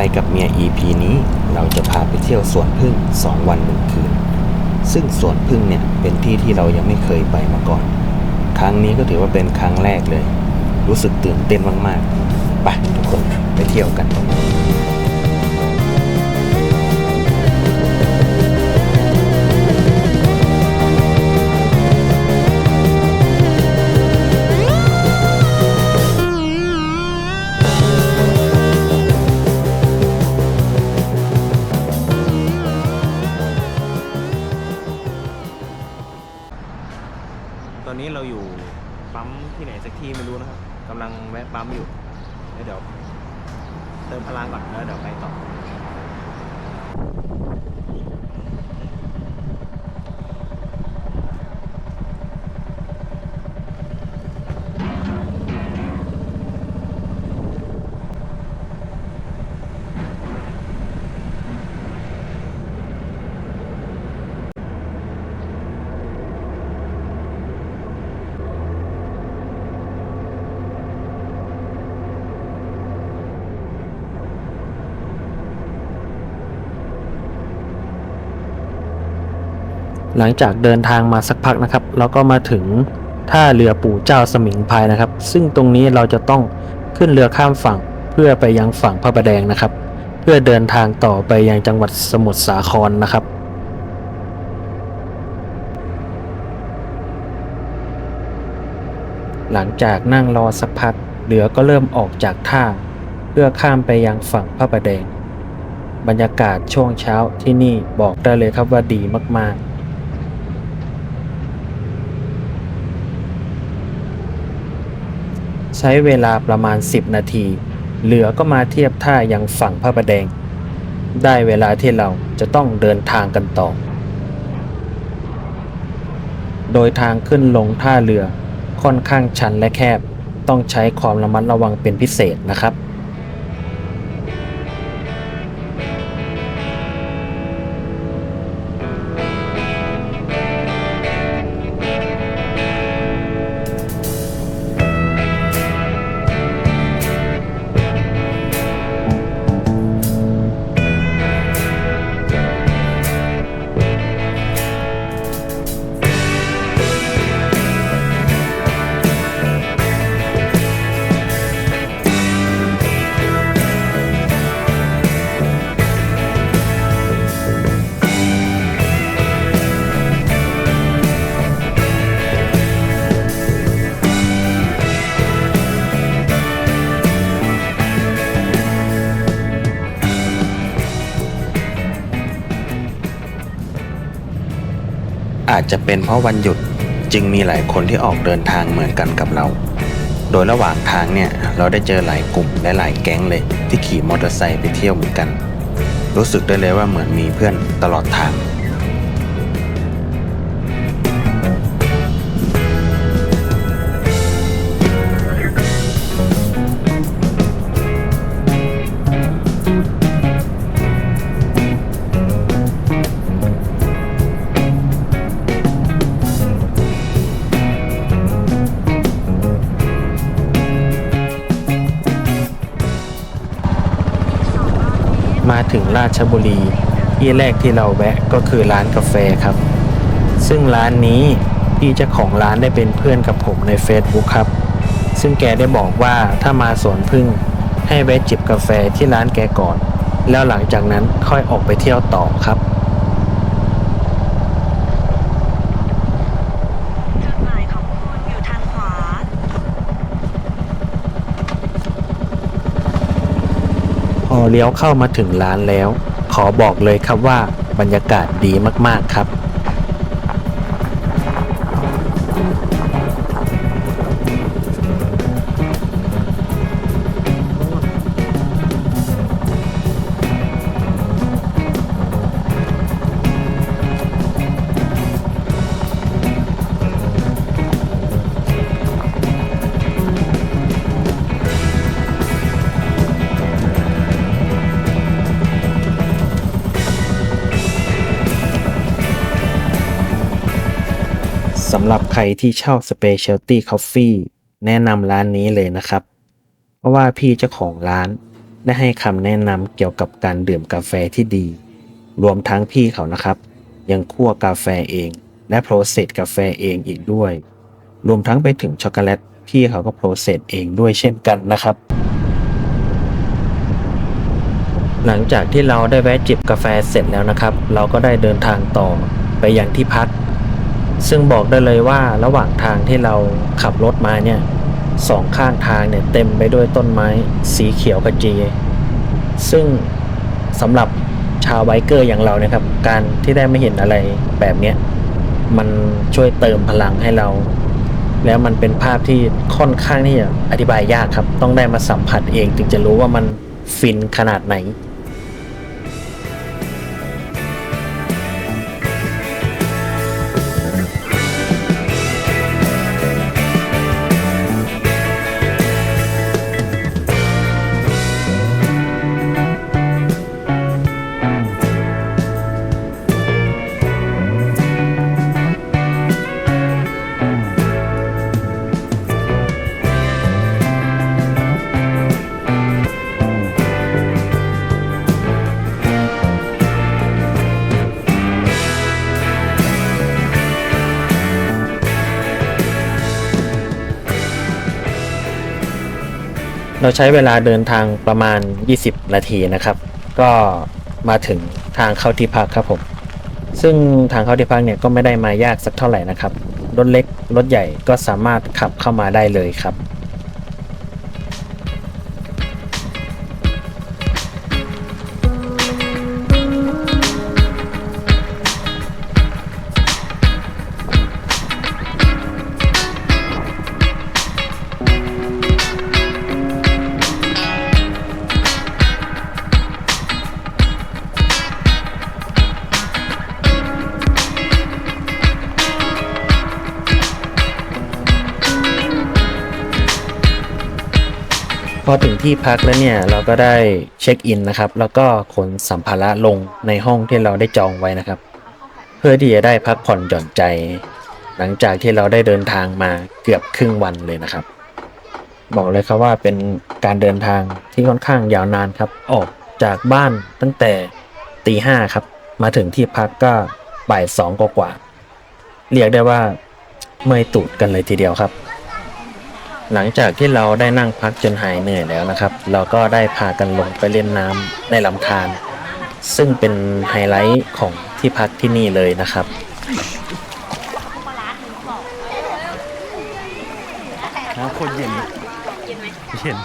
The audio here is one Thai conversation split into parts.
ไปกับเมีย EP นี้เราจะพาไปเที่ยวสวนพึ่ง 2 วันหนึ่งคืน ซึ่งสวนพึ่งเนี่ยเป็นที่ที่เรายังไม่เคยไปมาก่อน ครั้งนี้ก็ถือว่าเป็นครั้งแรกเลย รู้สึกตื่นเต้นมากๆ ไปทุกคนไปเที่ยวกัน หลังจากเดินทางมาสักพักนะครับเราก็มาถึงท่าเรือปู่เจ้าสมิงพายนะครับ ซึ่งตรงนี้เราจะต้องขึ้นเรือข้ามฝั่งเพื่อไปยังฝั่งพระประแดงนะครับ เพื่อเดินทางต่อไปยังจังหวัดสมุทรสาครนะครับหลังจากนั่งรอสักพักเรือก็เริ่มออกจากท่า เพื่อข้ามไปยังฝั่งพระประแดง บรรยากาศช่วงเช้าที่นี่บอกได้เลยครับว่าดีมากๆ ใช้เวลาประมาณ 10 นาที เหลือก็มาเทียบท่ายังฝั่งพระประแดง ได้เวลาที่เราจะต้องเดินทางกันต่อ โดยทางขึ้นลงท่าเรือค่อนข้างชันและแคบ ต้องใช้ความระมัดระวังเป็นพิเศษนะครับ อาจจะเป็นเพราะวันหยุดจึงมีหลายคนที่ออกเดินทางเหมือนกันกับเรา โดยระหว่างทางเนี่ยเราได้เจอหลายกลุ่มและหลายแก๊งเลย ที่ขี่มอเตอร์ไซค์ไปเที่ยวเหมือนกัน รู้สึกได้เลยว่าเหมือนมีเพื่อนตลอดทาง ถึงราชบุรี ที่แรกที่เราแวะก็คือร้านกาแฟครับ ซึ่งร้านนี้พี่เจ้าของร้านได้เป็นเพื่อนกับผมใน Facebook ครับ ซึ่งแกได้บอกว่าถ้ามาสวนพึ่งให้แวะจิบกาแฟที่ร้านแกก่อน แล้วหลังจากนั้นค่อยออกไปเที่ยวต่อครับ จุดหมายของคุณอยู่ทางขวา พอ เลี้ยวเข้ามาถึงร้านแล้ว ขอบอกเลยครับว่าบรรยากาศดีมากๆครับำหรับใครที่ชอบ Specialty Coffee แนะนำร้านนี้เลยนะครับ เพราะว่าพี่เจ้าของร้านได้ให้คำแนะนำเกี่ยวกับการดื่มกาแฟที่ดี รวมทั้งพี่เขานะครับ ยังคั่วกาแฟเอง และโปรเซสกาแฟเองอีกด้วย รวมทั้งไปถึงช็อกโกแลตพี่เขาก็โปรเซสเองด้วยเช่นกันนะครับ หลังจากที่เราได้แวะจิบกาแฟเสร็จแล้วนะครับ เราก็ได้เดินทางต่อไปยังที่พัก ซึ่งบอกได้เลยว่าระหว่างทางที่เราขับรถมาเนี่ยสองข้างทางเนี่ยเต็มไปด้วยต้นไม้สีเขียวขจี ซึ่งสำหรับชาวไบเกอร์อย่างเราเนะครับ การที่ได้ไม่เห็นอะไรแบบเนี้ยมันช่วยเติมพลังให้เรา แล้วมันเป็นภาพที่ค่อนข้างที่จะอธิบายยากครับ ต้องได้มาสัมผัสเองถึงจะรู้ว่ามันฟินขนาดไหน เราใช้เวลาเดินทางประมาณ 20 นาทีนะครับ ก็มาถึงทางเข้าที่พักครับผม ซึ่งทางเข้าที่พักเนี่ยก็ไม่ได้มายากสักเท่าไหร่นะครับ รถเล็ก รถใหญ่ก็สามารถขับเข้ามาได้เลยครับ อถึงที่พักแล้วเนี่ยเราก็ได้เช็คอินนะครับ แล้วก็ขนสัมภาระลงในห้องที่เราได้จองไว้นะครับ เพื่อที่จะได้พักผ่อนหย่อนใจ หลังจากที่เราได้เดินทางมาเกือบครึ่งวันเลยนะครับ บอกเลยครับว่าเป็นการเดินทางที่ค่อนข้างยาวนานครับออกจากบ้านตั้งแต่ตีห้าครับ มาถึงที่พักก็บ่ายสองกว่า เรียกได้ว่าเมื่อยตูดกันเลยทีเดียวครับ หลังจากที่เราได้นั่งพักจนหายเหนื่อยแล้วนะครับ เราก็ได้พากันลงไปเล่นน้ำในลำธารซึ่งเป็นไฮไลท์ของที่พักที่นี่เลยนะครับน้ำคนเย็นเย็นไหมเย็น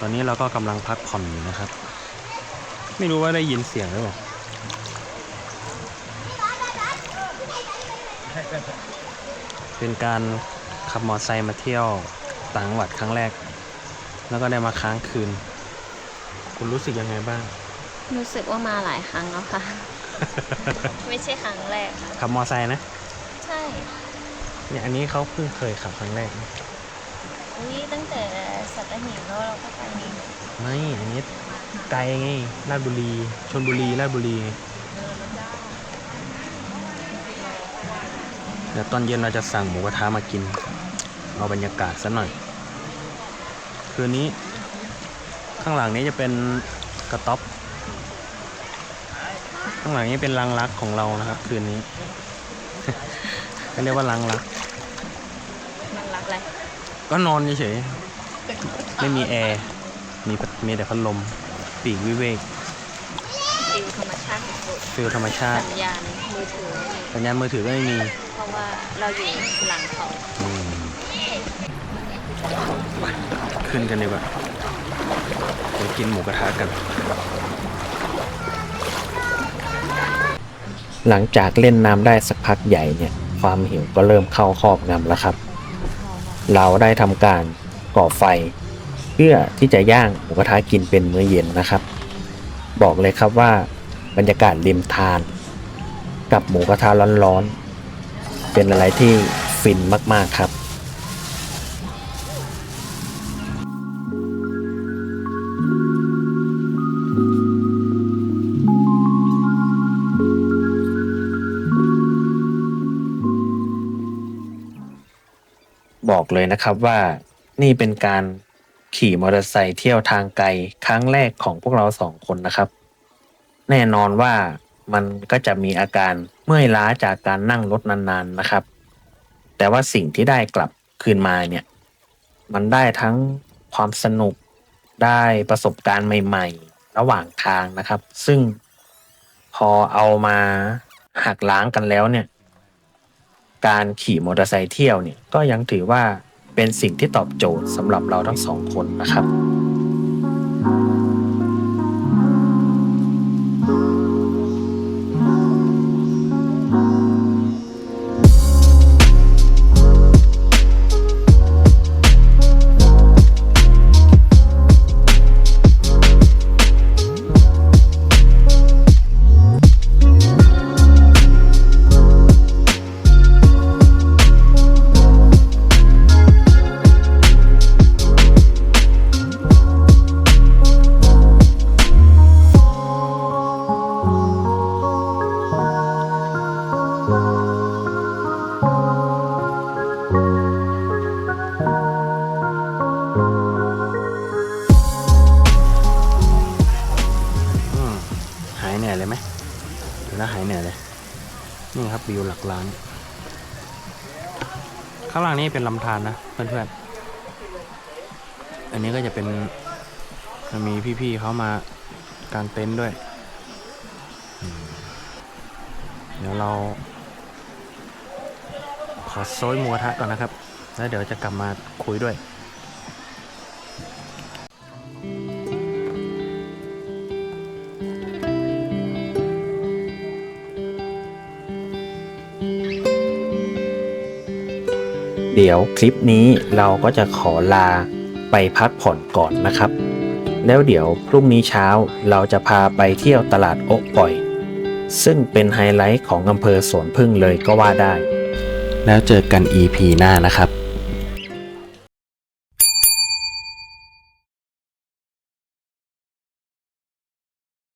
ตอนนี้เราก็กำลังพักผ่อนอยู่นะครับ ไม่รู้ว่าได้ยินเสียงหรือเปล่าเป็นการขับมอเตอร์ไซค์มาเที่ยวต่างจังหวัดครั้งแรก แล้วก็ได้มาค้างคืน คุณรู้สึกยังไงบ้าง รู้สึกว่ามาหลายครั้งแล้วค่ะ ไม่ใช่ครั้งแรกค่ะขับมอเตอร์ไซค์นะ ใช่ เนี่ยอันนี้เขาเพิ่งเคยขับครั้งแรกนะอุ้ยตั้งแต่ สัตหีบแล้วเราก็ไปนี่ไม่อันนี้ไกลไงราชบุรีชนบุรีราชบุรีไงเดี๋ยวตอนเย็นเราจะสั่งหมูกระทะมากิน เอาบรรยากาศซะหน่อย คืนนี้ ข้างหลังนี้จะเป็นกระต๊อบข้างหลังนี้เป็นรังรักของเรานะครับ คืนนี้ก็เรียกว่ารังรักมันรักอะไรก็นอนเฉยๆ ไม่มีแอร์ มีพัดมีแต่พัดลม ปีกวิเวกฟิลธรรมชาติสุดฟิลธรรมชาๆติ สัญญาณมือถือไม่มีสัญญาณมือถือก็ไม่มี เพราะว่าเราอยู่หลังเขาอืมไปขึ้นกันดีกว่าไปกินหมูกระทะกัน หลังจากเล่นน้ำได้สักพักใหญ่เนี่ย ความหิวก็เริ่มเข้าครอบงำแล้วครับ เราได้ทำการ ก่อไฟ เพื่อที่จะย่างหมูกระทะกินเป็นมื้อเย็นนะครับ บอกเลยครับว่าบรรยากาศริมทาน กับหมูกระทะร้อนๆ เป็นอะไรที่ฟินมากๆครับบอกเลยนะครับว่า นี่เป็นการขี่มอเตอร์ไซค์เที่ยวทางไกลครั้งแรกของพวกเราสองคนนะครับ แน่นอนว่ามันก็จะมีอาการเมื่อยล้าจากการนั่งรถนานๆนะครับ แต่ว่าสิ่งที่ได้กลับคืนมาเนี่ย มันได้ทั้งความสนุกได้ประสบการณ์ใหม่ ๆ ระหว่างทางนะครับ ซึ่งพอเอามาหักล้างกันแล้วเนี่ย การขี่มอเตอร์ไซค์เที่ยวเนี่ยก็ยังถือว่า เป็นสิ่งที่ตอบโจทย์สำหรับเราทั้งสองคนนะครับ นี้เป็นลำธารนะเพื่อนๆ อันนี้ก็จะเป็นมีพี่ๆเขามากางเต็นท์ด้วย เดี๋ยวเรา ขอโซยมัวทะก่อนนะครับ แล้วเดี๋ยวจะกลับมาคุยด้วย เดี๋ยวคลิปนี้เราก็จะขอลาไปพักผ่อนก่อนนะครับ แล้วเดี๋ยวพรุ่งนี้เช้าเราจะพาไปเที่ยวตลาดโอ๊กปล่อย ซึ่งเป็นไฮไลท์ของอำเภอสวนพึ่งเลยก็ว่าได้ แล้วเจอกัน EP หน้านะครับ